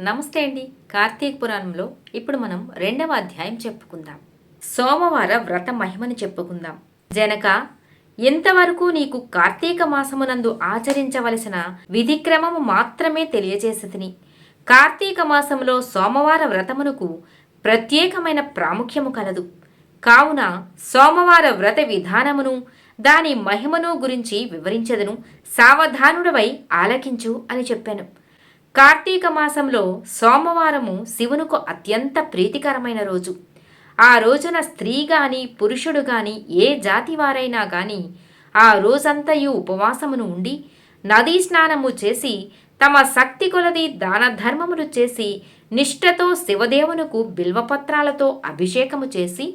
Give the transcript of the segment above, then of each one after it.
నమస్తే అండి. కార్తీక పురాణంలో ఇప్పుడు మనం రెండవ అధ్యాయం చెప్పుకుందాం. సోమవార వ్రత మహిమను చెప్పుకుందాం. జనక ఇంతవరకు నీకు కార్తీక మాసమునందు ఆచరించవలసిన విధిక్రమము మాత్రమే తెలియజేసితిని. కార్తీక మాసములో సోమవార వ్రతమునకు ప్రత్యేకమైన ప్రాముఖ్యము కలదు. కావున సోమవార వ్రత విధానమును దాని మహిమను గురించి వివరించదను సావధానుడవై ఆలకించు అని చెప్పాను. కార్తీక మాసంలో సోమవారము శివునుకు అత్యంత ప్రీతికరమైన రోజు. ఆ రోజున స్త్రీ గాని పురుషుడు గాని ఏ జాతి వారైనా గాని ఆ రోజంతయు ఉపవాసమును ఉండి నదీ స్నానము చేసి తమ శక్తి కొలది దాన ధర్మములు చేసి నిష్ఠతో శివదేవునకు బిల్వపత్రాలతో అభిషేకము చేసి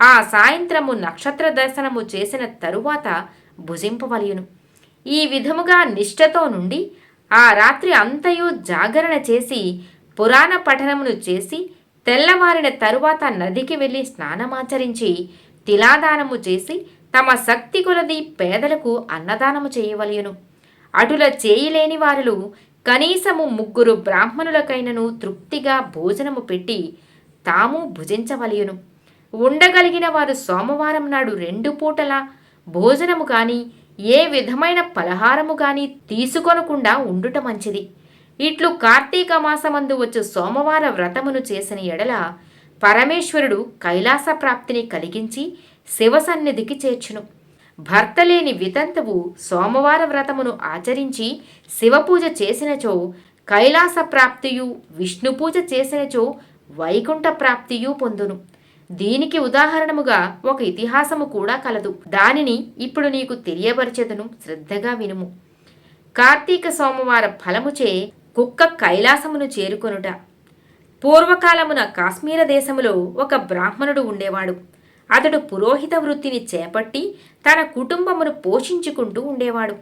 ఆ సాయంత్రము నక్షత్ర దర్శనము చేసిన తరువాత భుజింపవలయును ఈ విధముగా నిష్ఠతో నుండి ఆ రాత్రి అంతయు జాగరణ చేసి పురాణ పఠనమును చేసి తెల్లవారిన తరువాత నదికి వెళ్ళి స్నానమాచరించి తిలాదానము చేసి తమ శక్తి కొలది పేదలకు అన్నదానము చేయవలయును అటుల చేయలేని వారులు కనీసము ముగ్గురు బ్రాహ్మణులకైనను తృప్తిగా భోజనము పెట్టి తాము భుజించవలయును ఉండగలిగిన వారు సోమవారం నాడు రెండు పూటల భోజనము కానీ ఏ విధమైన పలహారము కానీ తీసుకొనకుండా ఉండుట మంచిది. ఇట్లు కార్తీక మాసమందు వచ్చు సోమవార వ్రతమును చేసిన ఎడల పరమేశ్వరుడు కైలాస ప్రాప్తిని కలిగించి శివసన్నిధికి చేర్చును. భర్త లేని వితంతువు సోమవార వ్రతమును ఆచరించి శివపూజ చేసినచో కైలాస ప్రాప్తియు విష్ణు పూజ చేసినచో వైకుంఠ ప్రాప్తియు పొందును. దీనికి ఉదాహరణముగా ఒక ఇతిహాసము కూడా కలదు. దానిని ఇప్పుడు నీకు తెలియపరచెదను శ్రద్ధగా వినుము. కార్తీక సోమవార ఫలముచే కుక్క కైలాసమును చేరుకొనుట. పూర్వకాలమున కాశ్మీర దేశములో ఒక బ్రాహ్మణుడు ఉండేవాడు. అతడు పురోహిత వృత్తిని చేపట్టి తన కుటుంబమును పోషించుకుంటూ ఉండేవాడు.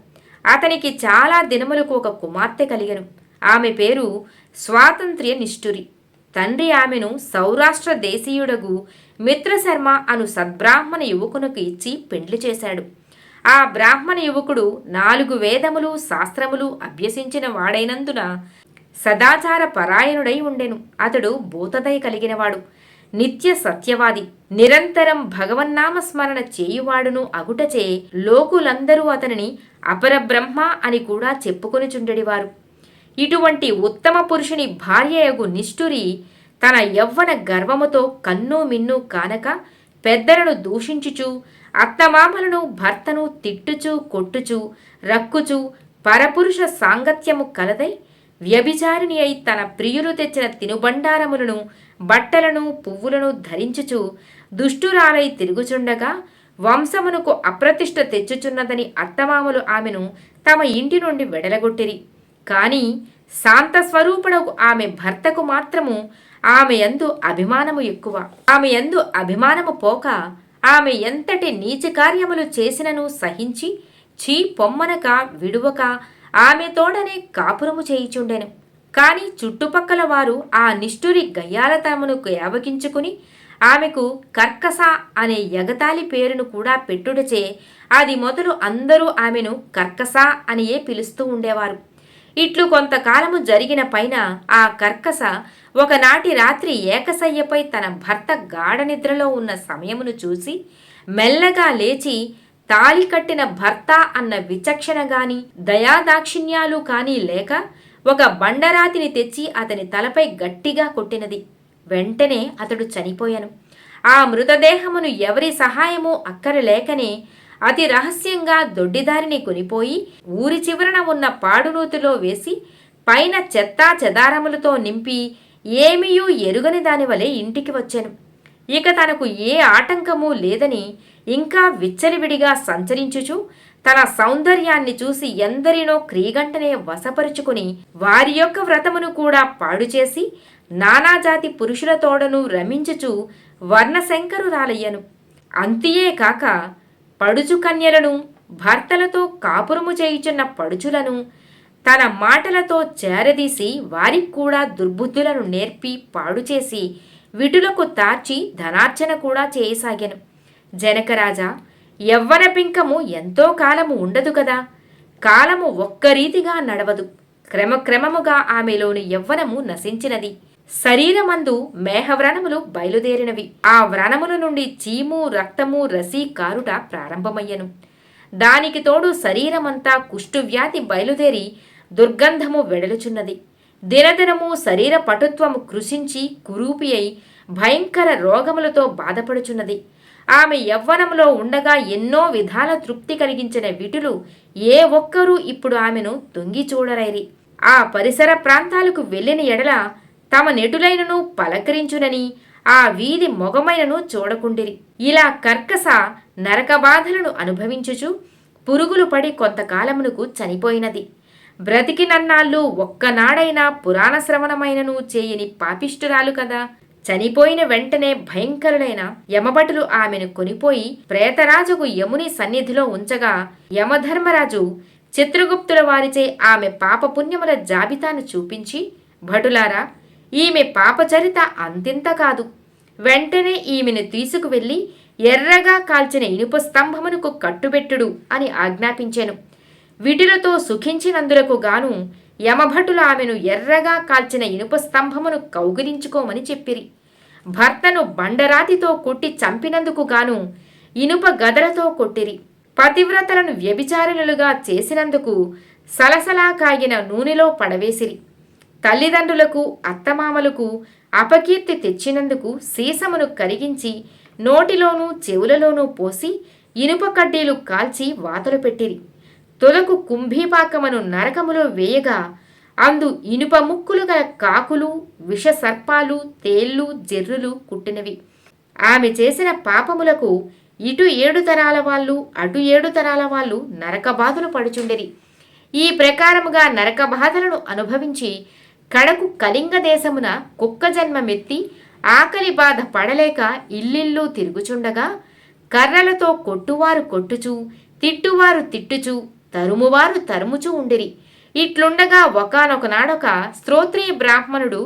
అతనికి చాలా దినములకు ఒక కుమార్తె కలిగను. ఆమె పేరు స్వాతంత్ర్య నిష్ఠురి తండ్రి ఆమెను సౌరాష్ట్ర దేశీయుడగు మిత్రశర్మ అను సద్బ్రాహ్మణ యువకునకు ఇచ్చి పెండ్లి చేశాడు. ఆ బ్రాహ్మణ యువకుడు నాలుగు వేదములు శాస్త్రములు అభ్యసించిన వాడైనందున సదాచార పరాయణుడై ఉండెను. అతడు భూతదయ కలిగినవాడు. నిత్య సత్యవాది. నిరంతరం భగవన్నామ స్మరణ చేయువాడును అగుటచే లోకులందరూ అతనిని అపరబ్రహ్మ అని కూడా చెప్పుకొనిచుండెడివారు. ఇటువంటి ఉత్తమ పురుషుని భార్యయగు నిష్ఠురి తన యవ్వన గర్వముతో కన్ను మిన్ను కానక పెద్దలను దూషించుచు అత్తమామలను భర్తను తిట్టుచు కొట్టుచు రక్కుచు పరపురుష సాంగత్యము కలదై వ్యభిచారిణి అయి తన ప్రియులు తెచ్చిన తినుబండారములను బట్టలను పువ్వులను ధరించుచు దుష్టురాలై తిరుగుచుండగా వంశమునకు అప్రతిష్ట తెచ్చుచున్నదని అత్తమామలు ఆమెను తమ ఇంటి నుండి వెడలగొట్టిరి. కానీ శాంత స్వరూపుడకు ఆమె భర్తకు మాత్రము ఆమె యందు అభిమానము ఎక్కువ. ఆమె యందు అభిమానము పోక ఆమె ఎంతటి నీచ కార్యములు చేసినను సహించి చీ పొమ్మనక విడువక ఆమె తోడనే కాపురము చేయిచుండెను. కాని చుట్టుపక్కల వారు ఆ నిష్ఠురి గయ్యాలతనమును యావగించుకుని ఆమెకు కర్కస అనే ఎగతాళి పేరును కూడా పెట్టుడచే అది మొదలు అందరూ ఆమెను కర్కస అనియే పిలుస్తూ ఉండేవారు. ఇట్లు కొంతకాలము జరిగిన పైన ఆ కర్కస ఒకనాటి రాత్రి ఏకసయ్యపై తన భర్త గాఢ నిద్రలో ఉన్న సమయమును చూసి మెల్లగా లేచి తాలి కట్టిన భర్త అన్న విచక్షణ గాని దయాదాక్షిణ్యాలు కానీ లేక ఒక బండరాతిని తెచ్చి అతని తలపై గట్టిగా కొట్టినది. వెంటనే అతడు చనిపోయాను. ఆ మృతదేహమును ఎవరి సహాయము అక్కరలేకనే అతి రహస్యంగా దొడ్డిదారిని కొనిపోయి ఊరి చివరన ఉన్న పాడునూతిలో వేసి పైన చెత్తా చెదారములతో నింపి ఏమీయూ ఎరుగని దాని వలె ఇంటికి వచ్చాను. ఇక తనకు ఏ ఆటంకము లేదని ఇంకా విచ్చలివిడిగా సంచరించుచు తన సౌందర్యాన్ని చూసి ఎందరినో క్రీగంటనే వశపరుచుకుని వారి యొక్క వ్రతమును కూడా పాడు చేసి నానాజాతి పురుషుల తోడను రమించుచు వర్ణశంకరురాలయ్యను. అంతియే కాక పడుచు కన్యలను భర్తలతో కాపురము చేయుచున్న పడుచులను తన మాటలతో చేరదీసి వారికి కూడా దుర్బుద్ధులను నేర్పి పాడుచేసి విటులకు తార్చి ధనార్జన కూడా చేయసాగాను. జనకరాజా యవ్వన పింకము ఎంతో కాలము ఉండదు కదా? కాలము ఒక్క రీతిగా నడవదు. క్రమక్రమముగా ఆమెలోని యవ్వనము నశించినది. శరీరమందు మేహవ్రణములు బయలుదేరినవి. ఆ వ్రణముల నుండి చీము రక్తము రసి కారుట ప్రారంభమయ్యను. దానికి తోడు శరీరమంతా కుష్ఠువ్యాధి బయలుదేరి దుర్గంధము వెడలుచున్నది. దినదినము శరీర పటుత్వము కృషించి కురూపి అయి భయంకర రోగములతో బాధపడుచున్నది. ఆమె యవ్వనంలో ఉండగా ఎన్నో విధాల తృప్తి కలిగించిన విటులు ఏ ఒక్కరూ ఇప్పుడు ఆమెను తొంగి చూడరైరి. ఆ పరిసర ప్రాంతాలకు వెళ్ళిన ఎడల తమ నెటులైనను పలకరించునని ఆ వీధి మొగమైనను చూడకుండిరి. ఇలా కర్కస నరకబాధలను అనుభవించుచు పురుగులు పడి కొంతకాలమునకు చనిపోయినది. బ్రతికినన్నాళ్ళు ఒక్కనాడైనా పురాణ శ్రవణమైనను చేయని పాపిష్టురాలు కదా. చనిపోయిన వెంటనే భయంకరుడైన యమభటులు ఆమెను కొనిపోయి ప్రేతరాజుకు యముని సన్నిధిలో ఉంచగా యమధర్మరాజు చిత్రగుప్తుల వారిచే ఆమె పాపపుణ్యముల జాబితాను చూపించి భటులారా ఈమె పాపచరిత అంతింత కాదు. వెంటనే ఈమెను తీసుకువెళ్ళి ఎర్రగా కాల్చిన ఇనుప స్తంభమునకు కట్టుబెట్టుడు అని ఆజ్ఞాపించాను. విటులతో సుఖించినందులకు గాను యమభటులు ఆమెను ఎర్రగా కాల్చిన ఇనుప స్తంభమును కౌగిలించుకోమని చెప్పిరి. భర్తను బండరాతితో కొట్టి చంపినందుకు గాను ఇనుప గదలతో కొట్టిరి. పతివ్రతలను వ్యభిచారులుగా చేసినందుకు సలసలా కాగిన నూనెలో పడవేసిరి. తల్లిదండ్రులకు అత్తమామలకు అపకీర్తి తెచ్చినందుకు సీసమును కరిగించి నోటిలోనూ చెవులలోనూ పోసి ఇనుప కడ్డీలు కాల్చి వాతలు పెట్టిరి. తొలకు కుంభీపాకమను నరకములో వేయగా అందు ఇనుప ముక్కులు గల కాకులు విష సర్పాలు తేళ్ళు జెర్రులు కుట్టినవి. ఆమె చేసిన పాపములకు ఇటు ఏడు తరాల వాళ్ళు అటు ఏడు తరాల వాళ్ళు నరక బాధలు పడుచుండిరి. ఈ ప్రకారముగా నరక బాధలను అనుభవించి కడకు కళింగ దేశమున కుక్క జన్మమెత్తి ఆకలి బాధ పడలేక ఇల్లిల్లు తిరుగుచుండగా కర్రలతో కొట్టువారు కొట్టుచు తిట్టువారు తిట్టుచు తరుమువారు తరుముచూ ఉండిరి. ఇట్లుండగా ఒకనొకనాడొక స్తోత్రీయ బ్రాహ్మణుడు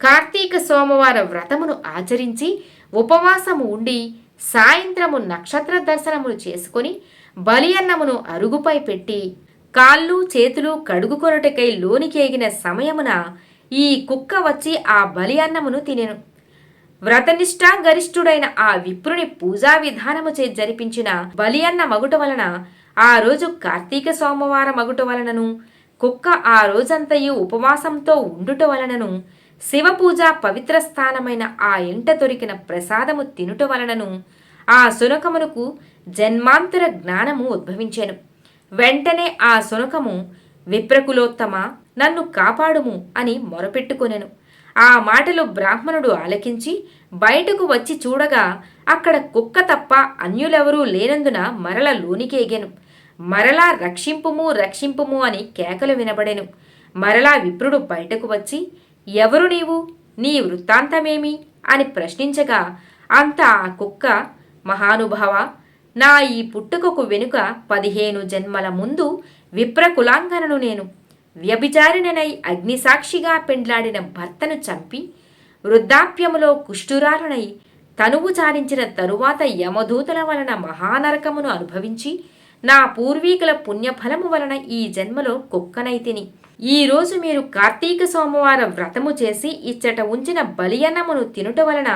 కార్తీక సోమవార వ్రతమును ఆచరించి ఉపవాసము ఉండి సాయంత్రము నక్షత్ర దర్శనములు చేసుకొని బలి అన్నమును అరుగుపై పెట్టి కాళ్ళు చేతులు కడుగుకొనుటకై లోనికేగిన సమయమున ఈ కుక్క వచ్చి ఆ బలి అన్నమును తినెను. వ్రతనిష్టా గరిష్ఠుడైన ఆ విప్రుని పూజా విధానము చే జరిపించిన బలి అన్న మగుట వలన ఆ రోజు కార్తీక సోమవార మగుట వలనను కుక్క ఆ రోజంతయు ఉపవాసంతో ఉండుట వలనను శివపూజ పవిత్ర స్థానమైన ఆ ఇంట దొరికిన ప్రసాదము తినుట వలనను ఆ సునకమునకు జన్మాంతర జ్ఞానము ఉద్భవించాను. వెంటనే ఆ సునకము విప్రకులోత్తమ నన్ను కాపాడుము అని మొరపెట్టుకొనెను. ఆ మాటలు బ్రాహ్మణుడు ఆలకించి బయటకు వచ్చి చూడగా అక్కడ కుక్క తప్ప అన్యులెవరూ లేనందున మరల లోనికేగెను మరలా రక్షింపుము రక్షింపుము అని కేకలు వినబడెను. మరలా విప్రుడు బయటకు వచ్చి ఎవరు నీవు? నీ వృత్తాంతమేమి? అని ప్రశ్నించగా అంత ఆ కుక్క మహానుభావ నా ఈ పుట్టుకకు వెనుక పదిహేను జన్మల ముందు విప్రకులాంగనను నేను. వ్యభిచారిణనై అగ్నిసాక్షిగా పెండ్లాడిన భర్తను చంపి వృద్ధాప్యములో కుష్ఠురాలునై తనువు చాలించిన తరువాత యమదూతల వలన మహానరకమును అనుభవించి నా పూర్వీకుల పుణ్యఫలము వలన ఈ జన్మలో కుక్కనైతిని తిని. ఈరోజు మీరు కార్తీక సోమవార వ్రతము చేసి ఇచ్చట ఉంచిన బలియన్నమును తినుట వలన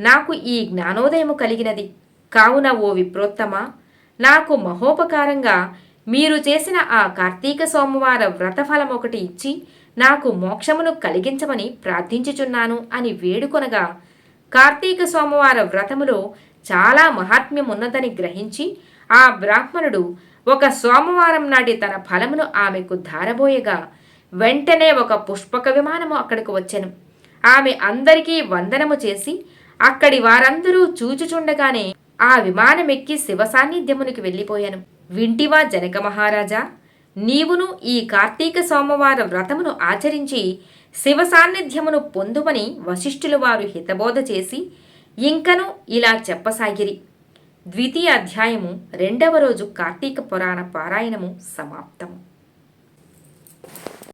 నాకు ఈ జ్ఞానోదయము కలిగినది. కావున ఓ విప్రోత్తమ నాకు మహోపకారంగా మీరు చేసిన ఆ కార్తీక సోమవార వ్రతఫలం ఒకటి ఇచ్చి నాకు మోక్షమును కలిగించమని ప్రార్థించుచున్నాను అని వేడుకొనగా కార్తీక సోమవార వ్రతములో చాలా మహాత్మ్యమున్నదని గ్రహించి ఆ బ్రాహ్మణుడు ఒక సోమవారం నాటి తన ఫలమును ఆమెకు ధారబోయగా వెంటనే ఒక పుష్పక విమానము అక్కడికి వచ్చెను. ఆమె అందరికీ వందనము చేసి అక్కడి వారందరూ చూచుచుండగానే ఆ విమానమెక్కి శివ సాన్నిధ్యమునికి వెళ్ళిపోయాను. వింటివా జనక మహారాజా! నీవును ఈ కార్తీక సోమవార వ్రతమును ఆచరించి శివ సాన్నిధ్యమును పొందుమని వశిష్ఠులు వారు హితబోధ చేసి ఇంకను ఇలా చెప్పసాగిరి. ద్వితీయ అధ్యాయము రెండవ రోజు కార్తీక పురాణ పారాయణము సమాప్తము.